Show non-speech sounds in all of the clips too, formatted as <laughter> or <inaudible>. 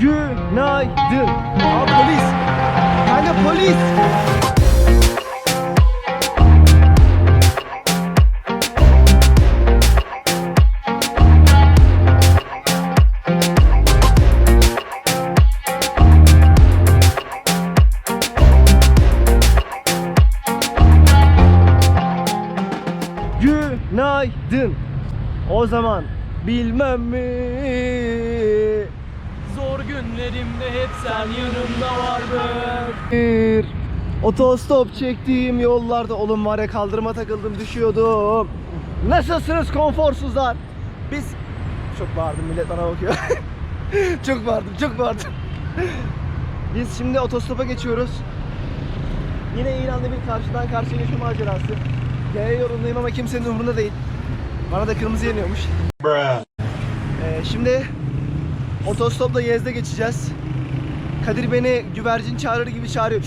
Günaydın. Aa polis. Kanka polis. Günaydın. O zaman bilmem mi? Otostop çektiğim yollarda oğlum var ya kaldırıma takıldım düşüyordum. Nasılsınız konforsuzlar? Biz çok bağırdım millet bana bakıyor. <laughs> çok bağırdım, çok bağırdım. Biz şimdi otostopa geçiyoruz. Yine İran'da bir karşıdan karşıya geçme macerası. Yaya yolundayım ama kimsenin umurunda değil. Bana da kırmızı yanıyormuş. Ee, şimdi otostopla Yezde geçeceğiz. Kadir beni güvercin çağırır gibi çağırıyor.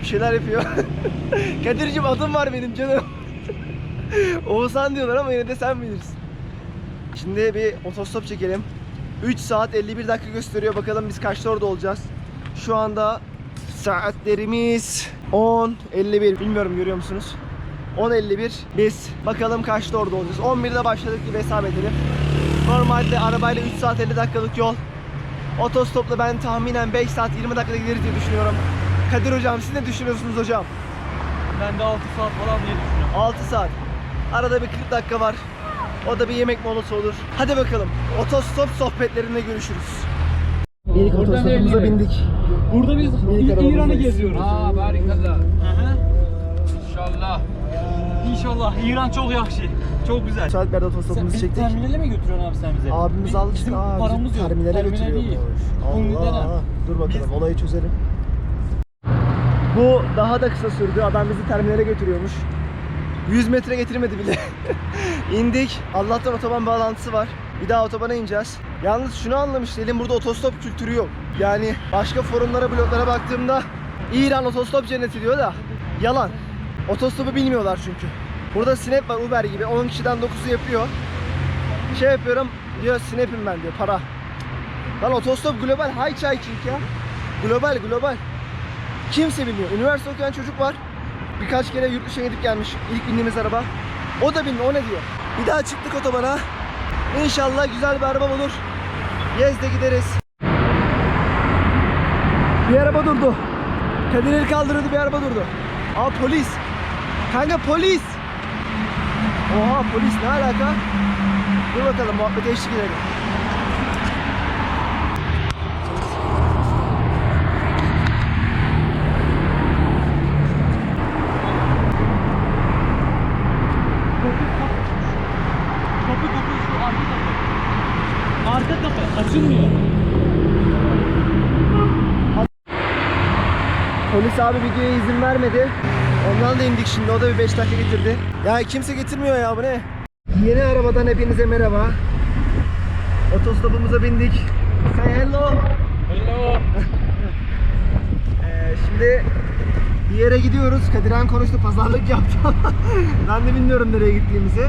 Bir şeyler yapıyor. <laughs> Kadir'cim adım var benim canım. <laughs> Oğuzhan diyorlar ama yine de sen bilirsin. Şimdi bir otostop çekelim. 3 saat 51 dakika gösteriyor. Bakalım biz kaçta orada olacağız. Şu anda saatlerimiz 10.51. Bilmiyorum görüyor musunuz? 10.51. Biz bakalım kaçta orada olacağız. 11'de başladık gibi hesap edelim. Normalde arabayla 3 saat 50 dakikalık yol. Otostopla ben tahminen 5 saat 20 dakikada gideriz diye düşünüyorum. Kadir hocam siz ne düşünüyorsunuz hocam? Ben de 6 saat falan diye düşünüyorum. 6 saat. Arada bir 40 dakika var. O da bir yemek molası olur. Hadi bakalım. Otostop sohbetlerinde görüşürüz. İlk otostopumuza bindik. Burada biz İran'ı geziyoruz. Aa barikada. Aha. İnşallah. İnşallah İran çok yakşı. Çok güzel. Bir yerde Sen otostopumuzu bizi çektik. terminale mi götürüyorsun abi sen bize? Abimiz Biz- aldı Bizim işte. Aa, paramız bizim yok. terminale götürüyormuş. Allah. Dur bakalım olayı çözelim. Bu daha da kısa sürdü. Adam bizi terminale götürüyormuş. 100 metre getirmedi bile. <laughs> İndik. Allah'tan otoban bağlantısı var. Bir daha otobana ineceğiz. Yalnız şunu anlamış değilim. Burada otostop kültürü yok. Yani başka forumlara, bloglara baktığımda İran otostop cenneti diyor da yalan. Otostopu bilmiyorlar çünkü. Burada Snap var Uber gibi. 10 kişiden 9'u yapıyor. Şey yapıyorum diyor Snap'im ben diyor para. Lan otostop global high hiking ya. Global global. Kimse bilmiyor. Üniversite okuyan çocuk var. Birkaç kere yurt dışına gidip gelmiş. İlk bindiğimiz araba. O da bilmiyor. O ne diyor? Bir daha çıktık otobana. İnşallah güzel bir araba olur. Yezde gideriz. Bir araba durdu. Kadir el kaldırıyordu bir araba durdu. Aa polis. Kanka polis. Oha polis ne alaka? Dur bakalım muhabbete eşlik edelim. Kapı kapı şu arka kapı. Arka kapı açılmıyor. Polis abi videoya izin vermedi. Ondan da indik şimdi. O da bir 5 dakika getirdi. Ya kimse getirmiyor ya bu ne? Yeni arabadan hepinize merhaba. Otostopumuza bindik. Say hello. Hello. <laughs> Ee, şimdi bir yere gidiyoruz. Kadirhan konuştu, pazarlık yaptı. <laughs> ben de bilmiyorum nereye gittiğimizi.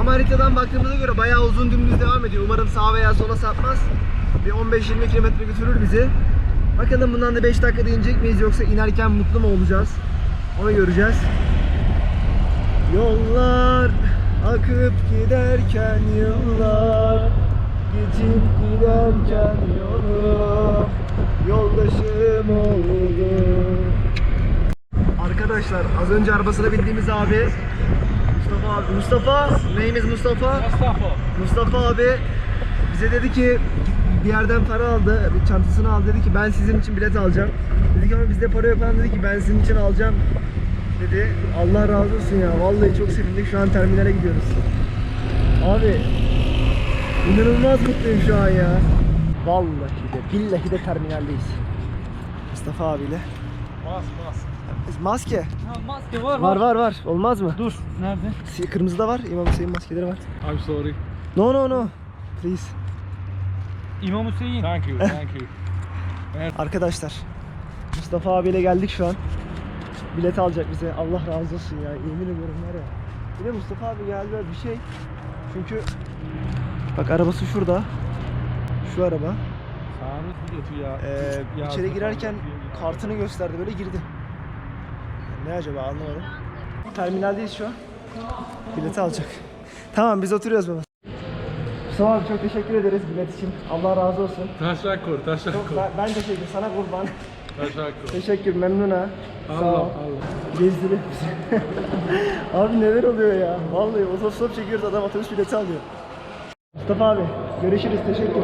Ama haritadan baktığımıza göre bayağı uzun dümdüz devam ediyor. Umarım sağa veya sola sapmaz. Bir 15-20 kilometre götürür bizi. Bakalım bundan da 5 dakikada inecek miyiz yoksa inerken mutlu mu olacağız? Onu göreceğiz. Yollar akıp giderken yıllar Geçip giderken yolum Yoldaşım oldu Arkadaşlar az önce arabasına bindiğimiz abi Mustafa abi Mustafa neyimiz Mustafa? Mustafa. Mustafa abi bize dedi ki bir yerden para aldı, bir çantasını aldı dedi ki ben sizin için bilet alacağım. Dedik ama bizde para yok falan dedi ki ben sizin için alacağım dedi. Allah razı olsun ya vallahi çok sevindik şu an terminale gidiyoruz. Abi inanılmaz mutluyum şu an ya. Vallahi de billahi de terminaldeyiz. Mustafa abiyle. Bas bas. Maske. Ha, maske var Var var var. Olmaz mı? Dur. Nerede? Si- Kırmızı da var. İmam Hüseyin maskeleri var. I'm sorry. No no no. Please. İmam Hüseyin. Thank you. Thank you. <laughs> Arkadaşlar Mustafa abiyle geldik şu an. Bilet alacak bize. Allah razı olsun ya. Yemin ediyorum var ya. Bir de Mustafa abi geldi böyle bir şey. Çünkü bak arabası şurada. Şu araba. Bu götü ya. Ee, içeri girerken kartını gösterdi böyle girdi. Ne acaba anlamadım. Terminaldeyiz şu an. Bileti alacak. Tamam biz oturuyoruz baba. Mustafa abi çok teşekkür ederiz bilet için. Allah razı olsun. Teşekkür, Çok, teşekkür. ben, ben teşekkür sana kurban. Teşekkür. Teşekkür memnun ha. Allah. Allah. Gezdirir bizi. <laughs> abi neler oluyor ya? Vallahi otostop çekiyoruz adam otobüs bileti alıyor. Mustafa abi görüşürüz teşekkür.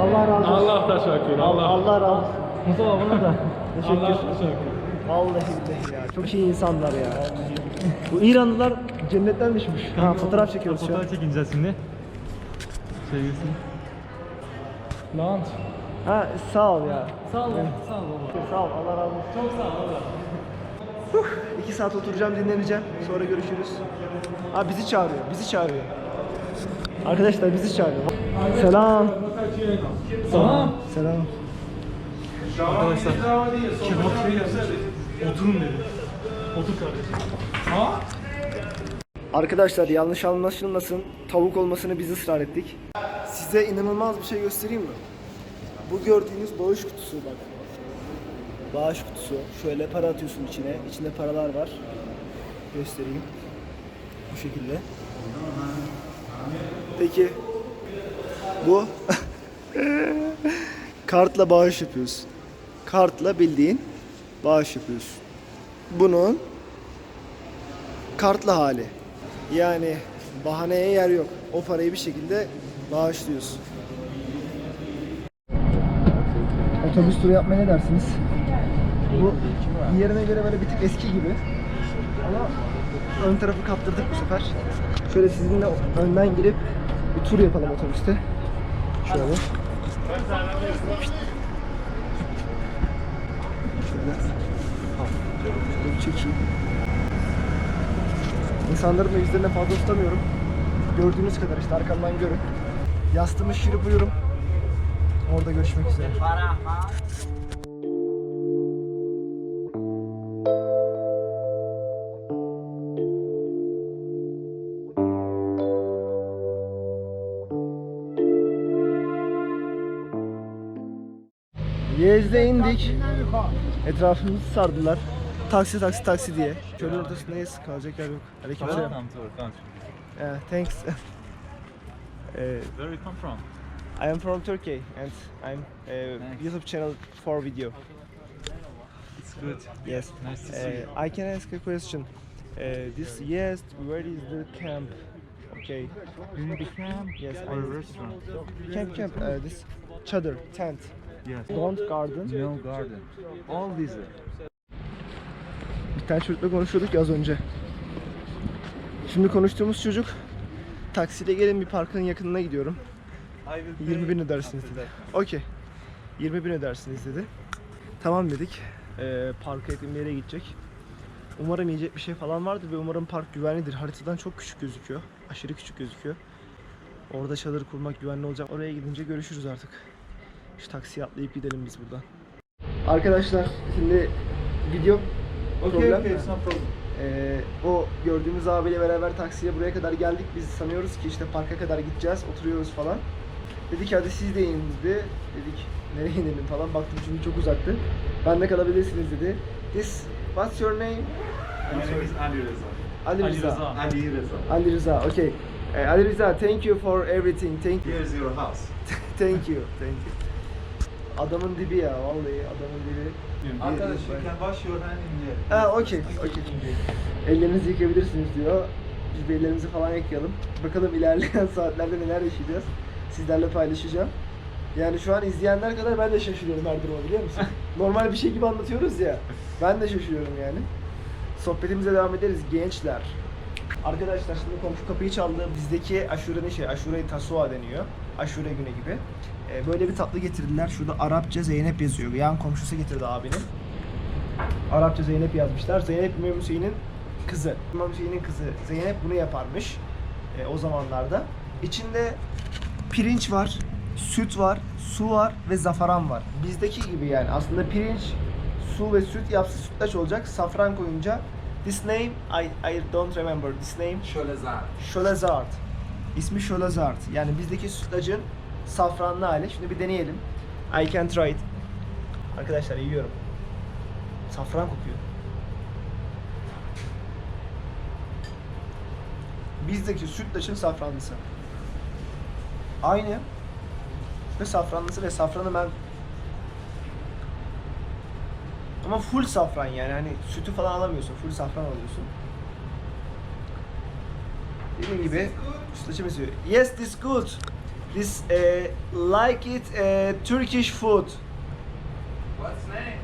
Allah razı olsun. Allah teşekkür. Allah, Allah. Allah razı olsun. Mustafa buna da. <laughs> Teşekkür. Allah teşekkür. Vallahi billahi ya. Çok iyi insanlar ya. Bu İranlılar cennetten düşmüş. Ha fotoğraf çekiyoruz şu an. Fotoğraf çekineceğiz şimdi. Sevgilisi. Nant. Ha sağ ol ya. Sağ ol, sağ ol baba. Sağ ol Allah razı olsun. Çok sağ ol baba. Huh, iki saat oturacağım dinleneceğim. Sonra görüşürüz. Ha bizi çağırıyor. Bizi çağırıyor. Arkadaşlar bizi çağırıyor. Selam. Tamam. Selam. Arkadaşlar kebapçıya geldik. Oturun dedi. Otur kardeşim. Arkadaşlar yanlış anlaşılmasın. Tavuk olmasını biz ısrar ettik. Size inanılmaz bir şey göstereyim mi? Bu gördüğünüz bağış kutusu bak. Bağış kutusu. Şöyle para atıyorsun içine. İçinde paralar var. Göstereyim. Bu şekilde. Peki bu <laughs> kartla bağış yapıyorsun. Kartla bildiğin bağış yapıyorsun. Bunun kartla hali. Yani bahaneye yer yok. O parayı bir şekilde bağışlıyorsun. Otobüs turu yapmaya ne dersiniz? Bu diğerine göre böyle bir tık eski gibi. Ama ön tarafı kaptırdık bu sefer. Şöyle sizinle önden girip bir tur yapalım otobüste. Şöyle. Şöyle. Şöyle çekeyim. İnsanların da yüzlerine fazla tutamıyorum. Gördüğünüz kadar işte arkamdan görün. Yastığımı şişirip uyurum. Orada görüşmek üzere. Yezde indik. Etrafımızı sardılar. Taksi taksi taksi diye. Çölün ortasındayız. Kalacak yer yok. Aleykümselam. Welcome to our country. Yeah, thanks. Uh, <laughs> Where you come from? I am from Turkey and I'm a Thanks. YouTube channel for video. It's good. Yes. Nice to see you. Uh, I can ask a question. Uh, this yes, where is the camp? Okay. You need a camp? Yes, Or a I- restaurant? Camp camp. Uh, this chadar tent. Yes. Don't garden. No garden. All these. Bir tane çocukla konuşuyorduk ya az önce. Şimdi konuştuğumuz çocuk taksiyle gelin bir parkın yakınına gidiyorum. 20 bin ödersiniz dedi. Okey. 20 bin ödersiniz dedi. Tamam dedik. Ee, parka yakın bir yere gidecek. Umarım yiyecek bir şey falan vardır ve umarım park güvenlidir. Haritadan çok küçük gözüküyor. Aşırı küçük gözüküyor. Orada çadır kurmak güvenli olacak. Oraya gidince görüşürüz artık. Şu taksiye atlayıp gidelim biz buradan. Arkadaşlar şimdi video problem mi? no problem. Ee, o gördüğümüz abiyle beraber taksiyle buraya kadar geldik. Biz sanıyoruz ki işte parka kadar gideceğiz, oturuyoruz falan. Dedik hadi siz de inin dedi. Dedik nereye inelim falan. Baktım çünkü çok uzaktı. Ben de kalabilirsiniz dedi. This, what's your name? My name is Ali Reza. Ali. Rıza. Ali Reza. Ali Rıza, okay. Ee, Ali Rıza, thank you for everything. Thank you. Here's your house. <laughs> Thank you. Thank you. Adamın dibi ya vallahi adamın dibi. Arkadaş, you can wash your hand in. Ha okey, okey. Ellerinizi yıkayabilirsiniz diyor. Biz bir ellerimizi falan yıkayalım. Bakalım ilerleyen <laughs> saatlerde neler yaşayacağız. Sizlerle paylaşacağım. Yani şu an izleyenler kadar ben de şaşırıyorum her duruma biliyor musun? <laughs> Normal bir şey gibi anlatıyoruz ya. Ben de şaşırıyorum yani. Sohbetimize devam ederiz gençler. Arkadaşlar şimdi komşu kapıyı çaldı. Bizdeki aşurenin şey, aşure tasua deniyor. Aşure günü gibi. Ee, böyle bir tatlı getirdiler. Şurada Arapça Zeynep yazıyor. Yan komşusu getirdi abinin. Arapça Zeynep yazmışlar. Zeynep İmam Hüseyin'in kızı. İmam Hüseyin'in kızı Zeynep bunu yaparmış e, o zamanlarda. İçinde pirinç var, süt var, su var ve zafaran var. Bizdeki gibi yani aslında pirinç, su ve süt yapsa sütlaç olacak. Safran koyunca this name I I don't remember this name Şölezar. Şolazart. İsmi Şolazart. Yani bizdeki sütlacın safranlı hali. Şimdi bir deneyelim. I can try it. Arkadaşlar yiyorum. Safran kokuyor. Bizdeki sütlaçın safranlısı. Aynı. Ve safranlısı ve safranı ben ama full safran yani hani sütü falan alamıyorsun. Full safran alıyorsun. Dediğim gibi sütlaçı benziyor. Yes, this good. This eh, like it eh, Turkish food. What's name?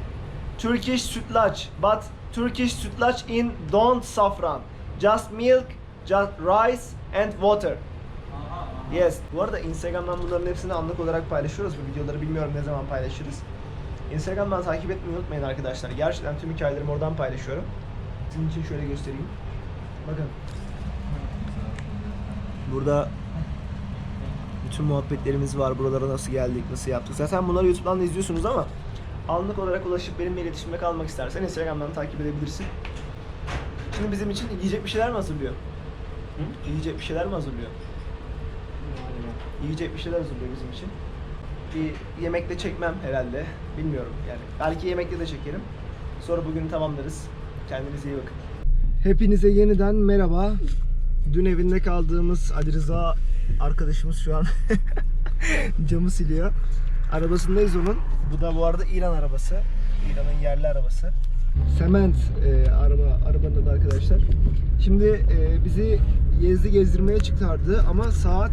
Turkish sütlaç, but Turkish sütlaç in don't saffron. Just milk, just rice and water. Yes. Bu arada Instagram'dan bunların hepsini anlık olarak paylaşıyoruz. Bu videoları bilmiyorum ne zaman paylaşırız. Instagram'dan takip etmeyi unutmayın arkadaşlar. Gerçekten tüm hikayelerimi oradan paylaşıyorum. Sizin için şöyle göstereyim. Bakın. Burada bütün muhabbetlerimiz var. Buralara nasıl geldik, nasıl yaptık. Zaten bunları YouTube'dan da izliyorsunuz ama anlık olarak ulaşıp benimle iletişimde kalmak istersen Instagram'dan takip edebilirsin. Şimdi bizim için yiyecek bir şeyler mi hazırlıyor? Hı? Yiyecek bir şeyler mi hazırlıyor? Yiyecek bir şeyler hazırlıyor bizim için. Bir yemekle çekmem herhalde. Bilmiyorum yani. Belki yemekle de çekerim. Sonra bugünü tamamlarız. Kendinize iyi bakın. Hepinize yeniden merhaba. Dün evinde kaldığımız Ali Rıza arkadaşımız şu an <laughs> camı siliyor. Arabasındayız onun. Bu da bu arada İran arabası. İran'ın yerli arabası. Sement e, araba arabanın adı arkadaşlar. Şimdi e, bizi Yezdi gezdirmeye çıkardı ama saat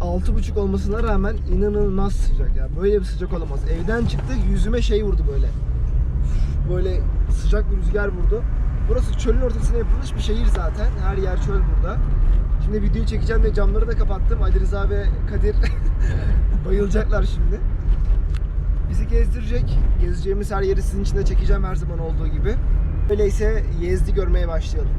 6.30 olmasına rağmen inanılmaz sıcak ya. Böyle bir sıcak olamaz. Evden çıktık yüzüme şey vurdu böyle. Böyle sıcak bir rüzgar vurdu. Burası çölün ortasına yapılmış bir şehir zaten. Her yer çöl burada. Şimdi videoyu çekeceğim diye camları da kapattım. Ali Rıza ve Kadir <laughs> bayılacaklar şimdi. Bizi gezdirecek. Gezeceğimiz her yeri sizin için de çekeceğim her zaman olduğu gibi. Öyleyse Yezdi görmeye başlayalım.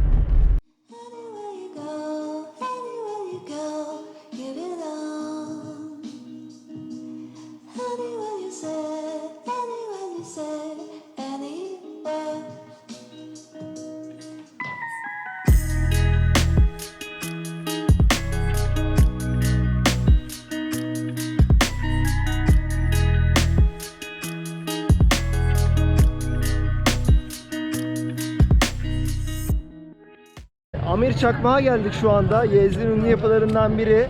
Amir Çakmak'a geldik şu anda. Yezdi'nin ünlü yapılarından biri.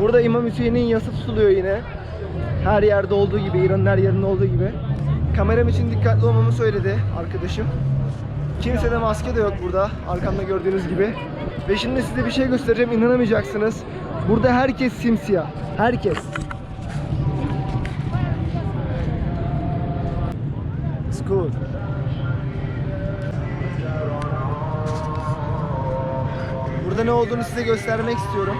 Burada İmam Hüseyin'in yası tutuluyor yine. Her yerde olduğu gibi, İran'ın her yerinde olduğu gibi. Kameram için dikkatli olmamı söyledi arkadaşım. Kimse de maske de yok burada. Arkamda gördüğünüz gibi. Ve şimdi size bir şey göstereceğim. inanamayacaksınız. Burada herkes simsiyah. Herkes. It's cool. Burada ne olduğunu size göstermek istiyorum.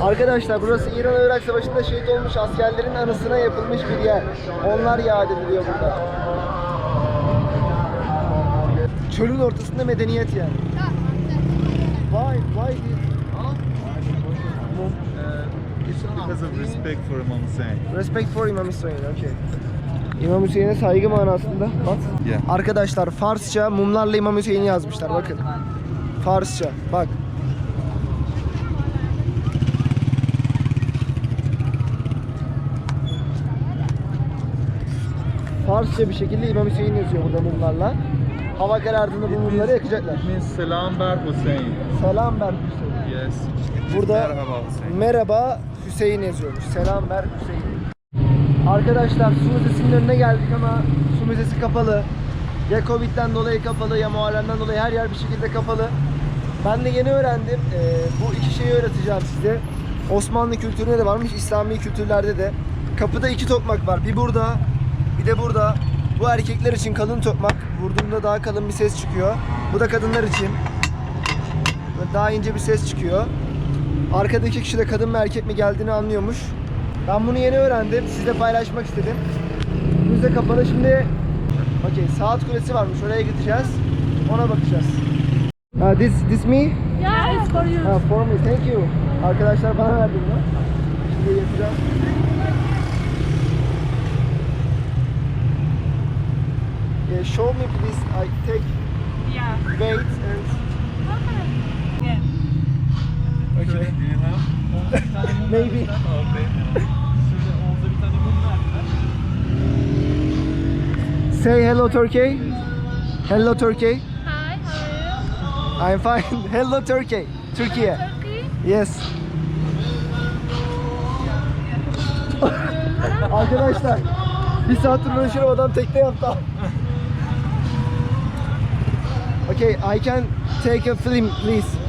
Arkadaşlar burası İran-Irak Savaşı'nda şehit olmuş askerlerin anısına yapılmış bir yer. Onlar yad ediliyor burada. Çölün ortasında medeniyet yani. Why? Why did... Because of respect for Imam Hussein. Respect for İmam Hüseyin, okay. İmam Hüseyin'e saygı manasında. Bak. Yeah. Arkadaşlar Farsça mumlarla İmam Hüseyin'i yazmışlar bakın. Farsça bak. Farsça bir şekilde İmam Hüseyin yazıyor burada mumlarla. Hava karardığında bu mumları yakacaklar. Salam Bar Hussein. Selam ben Hüseyin. Yes. Burada Merhaba Hüseyin. merhaba Hüseyin yazıyormuş. Selam ver Hüseyin. Arkadaşlar su müzesinin önüne geldik ama su müzesi kapalı. Ya Covid'den dolayı kapalı ya Muharrem'den dolayı her yer bir şekilde kapalı. Ben de yeni öğrendim. Ee, bu iki şeyi öğreteceğim size. Osmanlı kültüründe de varmış, İslami kültürlerde de. Kapıda iki tokmak var. Bir burada, bir de burada. Bu erkekler için kalın tokmak. Vurduğunda daha kalın bir ses çıkıyor. Bu da kadınlar için. Daha ince bir ses çıkıyor. Arkadaki kişi de kadın mı erkek mi geldiğini anlıyormuş. Ben bunu yeni öğrendim. Sizle paylaşmak istedim. Müze kapalı. Şimdi Okey, saat kulesi varmış. Oraya gideceğiz. Ona bakacağız. Uh, this this me? Yeah, it's for you. Ha, for me. Thank you. Arkadaşlar bana verdi bunu. Şimdi yapacağım. Yeah, show me please. I take Yeah. weight and Maybe. Şöyle Oğuz'a bir tane mum verdiler. Say hello Turkey. Hello Turkey. Hi, how are you? I'm fine. <laughs> Hello Turkey. Türkiye. Turkey? Yes. Arkadaşlar bir saattir uğraşıyorum adam tekne yaptı. <laughs> okay, I can take a film please.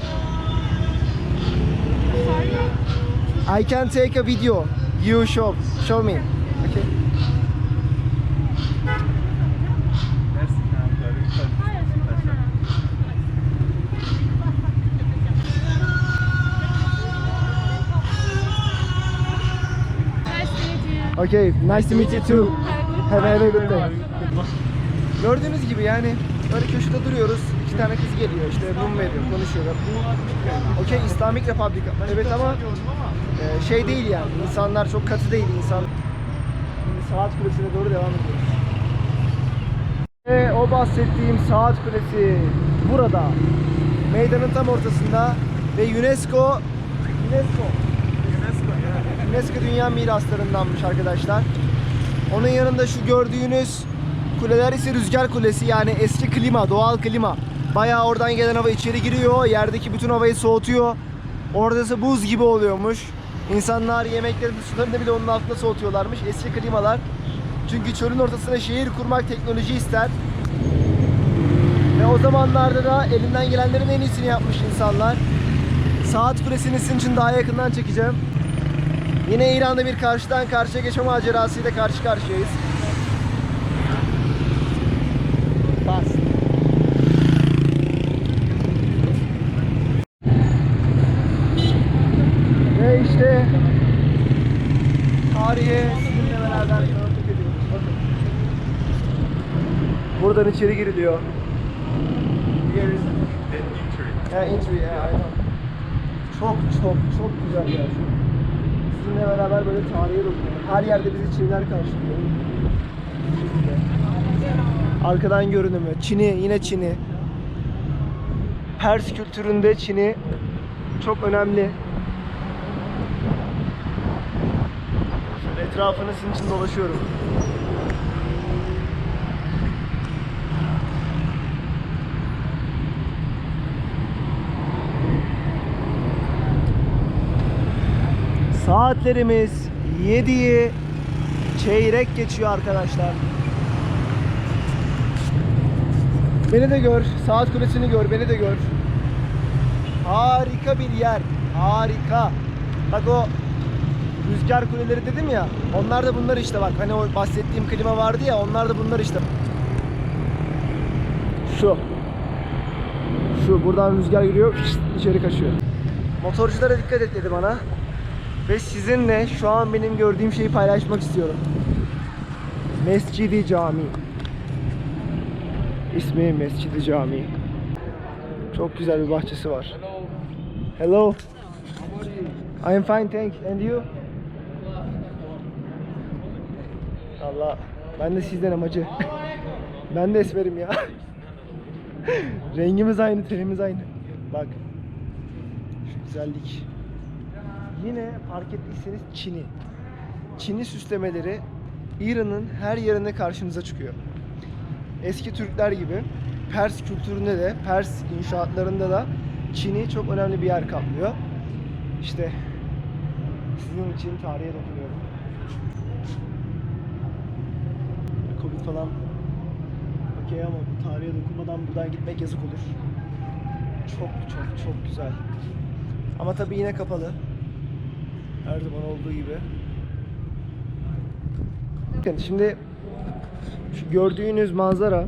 I can take a video. You show show me. Okay. Okay, nice to meet you too. Have a a good day. Gördüğünüz gibi yani böyle köşede duruyoruz. İki tane kız geliyor işte mum veriyor, konuşuyorlar. Okey Islamic Republic. Evet ama e, şey değil yani. İnsanlar çok katı değil insan. Şimdi saat kulesine doğru devam ediyoruz. Ve o bahsettiğim saat kulesi burada. Meydanın tam ortasında ve UNESCO UNESCO UNESCO Dünya Miraslarındanmış arkadaşlar. Onun yanında şu gördüğünüz kuleler ise rüzgar kulesi yani eski klima, doğal klima. Bayağı oradan gelen hava içeri giriyor, yerdeki bütün havayı soğutuyor. Orası buz gibi oluyormuş. İnsanlar yemeklerini, sularını bile onun altında soğutuyorlarmış. Eski klimalar. Çünkü çölün ortasına şehir kurmak teknoloji ister. Ve o zamanlarda da elinden gelenlerin en iyisini yapmış insanlar. Saat kulesini sizin için daha yakından çekeceğim. Yine İran'da bir karşıdan karşıya geçme macerasıyla karşı karşıyayız. Bas. Ve işte tarihe sizinle beraber tanıklık ediyoruz. Buradan içeri giriliyor. Here is yeah, entry, yeah, I know. Çok çok çok güzel yer. Sizinle beraber böyle tarihe dokunuyor. Her yerde bizi Çinliler karşılıyor. Arkadan görünümü. Çin'i, yine Çin'i. Pers kültüründe Çin'i çok önemli. Şöyle etrafını sizin için dolaşıyorum. Saatlerimiz 7'yi çeyrek geçiyor arkadaşlar. Beni de gör, saat kulesini gör, beni de gör. Harika bir yer, harika. Bak o rüzgar kuleleri dedim ya, onlar da bunlar işte bak. Hani o bahsettiğim klima vardı ya, onlar da bunlar işte. Şu. Şu buradan rüzgar giriyor, içeri kaçıyor. Motorculara dikkat et dedi bana. Ve sizinle şu an benim gördüğüm şeyi paylaşmak istiyorum. Mescidi Cami. İsmi Mescidi Cami. Çok güzel bir bahçesi var. Hello. I am fine, thanks. And you? Allah. Ben de sizden amacı. ben de esmerim ya. <laughs> Rengimiz aynı, tenimiz aynı. Bak. Şu güzellik. Yine fark ettiyseniz Çin'i. Çin'i süslemeleri İran'ın her yerinde karşınıza çıkıyor. Eski Türkler gibi Pers kültüründe de, Pers inşaatlarında da Çin'i çok önemli bir yer kaplıyor. İşte sizin için tarihe dokunuyorum. Falan okey ama tarihe dokunmadan buradan gitmek yazık olur. Çok çok çok güzel. Ama tabii yine kapalı. Her zaman olduğu gibi. Bakın şimdi şu gördüğünüz manzara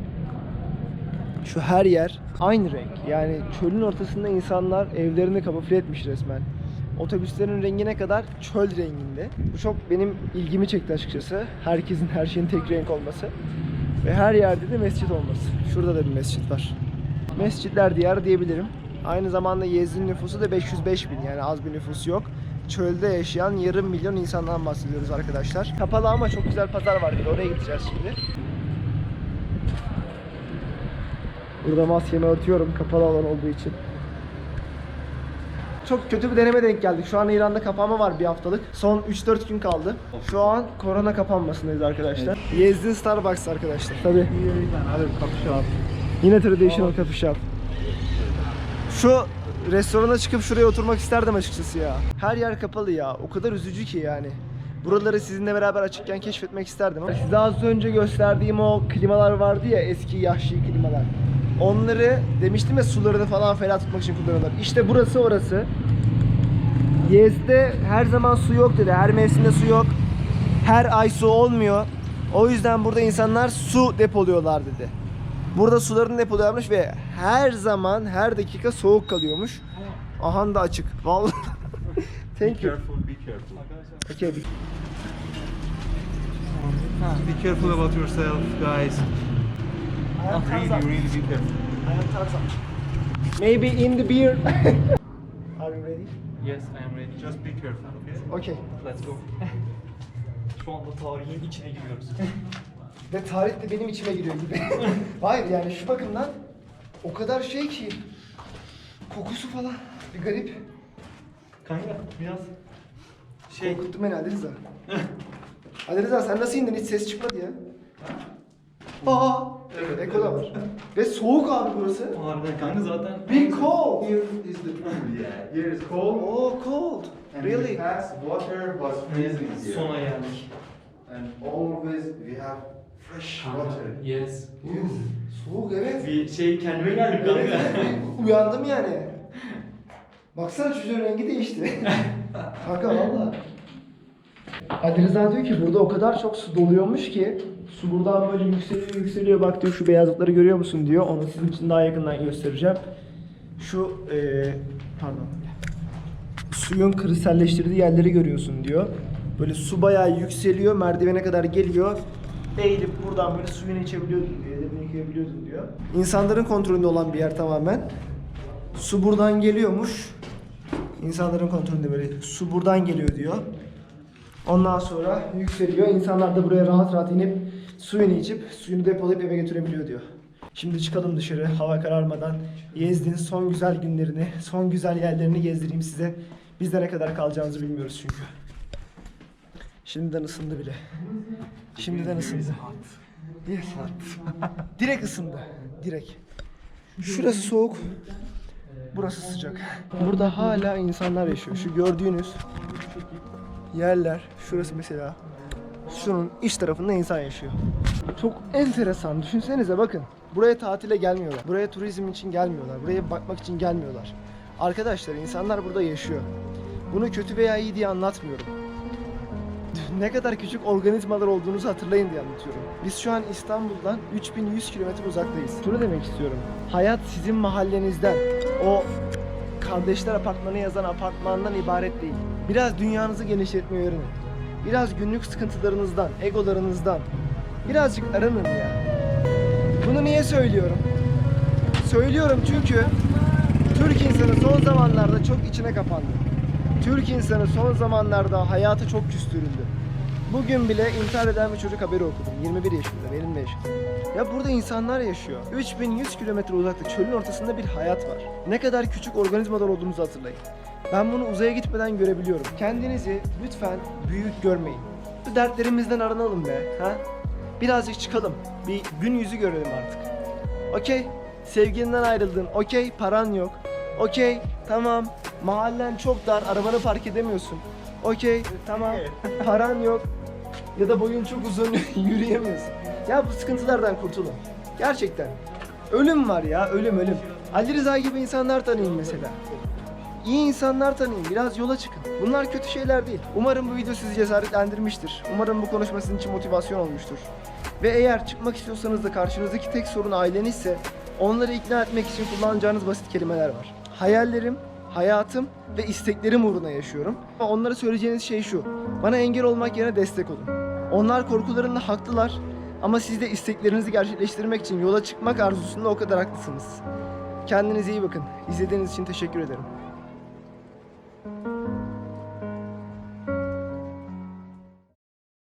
şu her yer aynı renk. Yani çölün ortasında insanlar evlerini kamufle etmiş resmen. Otobüslerin rengine kadar çöl renginde. Bu çok benim ilgimi çekti açıkçası. Herkesin her şeyin tek renk olması. Ve her yerde de mescit olması. Şurada da bir mescit var. Mescitler diyar diyebilirim. Aynı zamanda Yezid'in nüfusu da 505 bin yani az bir nüfus yok. Çölde yaşayan yarım milyon insandan bahsediyoruz arkadaşlar. Kapalı ama çok güzel pazar var oraya gideceğiz şimdi. Burada maskemi örtüyorum kapalı alan olduğu için. Çok kötü bir deneme denk geldik. Şu an İran'da kapanma var bir haftalık. Son 3-4 gün kaldı. Şu an korona kapanmasındayız arkadaşlar. Yezdin Starbucks arkadaşlar. Tabii. Yine traditional coffee shop. Şu restorana çıkıp şuraya oturmak isterdim açıkçası ya. Her yer kapalı ya. O kadar üzücü ki yani. Buraları sizinle beraber açıkken keşfetmek isterdim ama size az önce gösterdiğim o klimalar vardı ya eski yahşi klimalar. Onları demiştim ya sularını falan ferah tutmak için kullanıyorlar. İşte burası orası. Yez'de her zaman su yok dedi. Her mevsimde su yok. Her ay su olmuyor. O yüzden burada insanlar su depoluyorlar dedi. Burada sularını depoluyormuş ve her zaman her dakika soğuk kalıyormuş. Aha da açık. Vallahi. <laughs> Thank you. Careful, be careful. Okay. Be careful about yourself, guys. Really, really be careful. I am Tarzan. Maybe in the beer. <laughs> Are you ready? Yes, I am ready. Just be careful, okay? Okay. Let's go. <laughs> Şu anda tarihin içine giriyoruz. Ve tarih de benim içime giriyor gibi. <laughs> Hayır yani şu bakımdan o kadar şey ki kokusu falan bir garip. Kanka biraz Şey. Korkuttun beni Ali Rıza. Ali Rıza sen nasıl indin hiç ses çıkmadı ya. Aa. Evet Eko da var. Ve soğuk abi burası. harbiden kanka zaten Be cold. Here is the pool, yeah. Here is cold. Oh cold. And in the Really? past, water was freezing here. sona geldik. And always we have fresh water. Yes. Yes. Soğuk evet. Bir şey kendime geldim kanka. <laughs> uyandım yani. Baksana çocuğun rengi değişti. <laughs> Kanka valla. Ali Rıza diyor ki burada o kadar çok su doluyormuş ki su buradan böyle yükseliyor yükseliyor bak diyor şu beyazlıkları görüyor musun diyor. Onu sizin için daha yakından göstereceğim. Şu eee pardon. Suyun kristellleştirdiği yerleri görüyorsun diyor. Böyle su bayağı yükseliyor merdivene kadar geliyor. Eğilip buradan böyle suyunu içebiliyordun diyor. Ellerini yıkayabiliyordun diyor. İnsanların kontrolünde olan bir yer tamamen. Su buradan geliyormuş. İnsanların kontrolünde böyle su buradan geliyor diyor. Ondan sonra yükseliyor. İnsanlar da buraya rahat rahat inip suyunu içip suyunu depolayıp eve götürebiliyor diyor. Şimdi çıkalım dışarı hava kararmadan. Yezdin son güzel günlerini, son güzel yerlerini gezdireyim size. Biz de ne kadar kalacağımızı bilmiyoruz çünkü. Şimdiden ısındı bile. Şimdiden ısındı. Yes. <laughs> Direkt ısındı. Direkt. Şurası soğuk. Burası sıcak. Burada hala insanlar yaşıyor. Şu gördüğünüz yerler, şurası mesela. Şunun iç tarafında insan yaşıyor. Çok enteresan. Düşünsenize bakın. Buraya tatile gelmiyorlar. Buraya turizm için gelmiyorlar. Buraya bakmak için gelmiyorlar. Arkadaşlar insanlar burada yaşıyor. Bunu kötü veya iyi diye anlatmıyorum. Ne kadar küçük organizmalar olduğunuzu hatırlayın diye anlatıyorum. Biz şu an İstanbul'dan 3100 kilometre uzaktayız. Şunu demek istiyorum. Hayat sizin mahallenizden, o kardeşler apartmanı yazan apartmandan ibaret değil. Biraz dünyanızı genişletmeyi öğrenin. Biraz günlük sıkıntılarınızdan, egolarınızdan birazcık arının ya. Bunu niye söylüyorum? Söylüyorum çünkü Türk insanı son zamanlarda çok içine kapandı. Türk insanı son zamanlarda hayatı çok küstürüldü. Bugün bile intihar eden bir çocuk haberi okudum. 21 yaşında, benim de yaşım. Ya burada insanlar yaşıyor. 3100 kilometre uzakta çölün ortasında bir hayat var. Ne kadar küçük organizmalar olduğumuzu hatırlayın. Ben bunu uzaya gitmeden görebiliyorum. Kendinizi lütfen büyük görmeyin. Bu dertlerimizden aranalım be. Ha? Birazcık çıkalım. Bir gün yüzü görelim artık. Okey. Sevgilinden ayrıldın. Okey. Paran yok. Okey. Tamam. Mahallen çok dar. Arabanı park edemiyorsun. Okey. Tamam. <laughs> Paran yok. Ya da boyun çok uzun. <laughs> yürüyemiyorsun. Ya bu sıkıntılardan kurtulun. Gerçekten. Ölüm var ya. Ölüm ölüm. Ali Rıza gibi insanlar tanıyın mesela. İyi insanlar tanıyın. Biraz yola çıkın. Bunlar kötü şeyler değil. Umarım bu video sizi cesaretlendirmiştir. Umarım bu konuşma sizin için motivasyon olmuştur. Ve eğer çıkmak istiyorsanız da karşınızdaki tek sorun ailenizse onları ikna etmek için kullanacağınız basit kelimeler var. Hayallerim, hayatım ve isteklerim uğruna yaşıyorum. Onlara söyleyeceğiniz şey şu. Bana engel olmak yerine destek olun. Onlar korkularında haklılar. Ama siz de isteklerinizi gerçekleştirmek için yola çıkmak arzusunda o kadar haklısınız. Kendinize iyi bakın. İzlediğiniz için teşekkür ederim.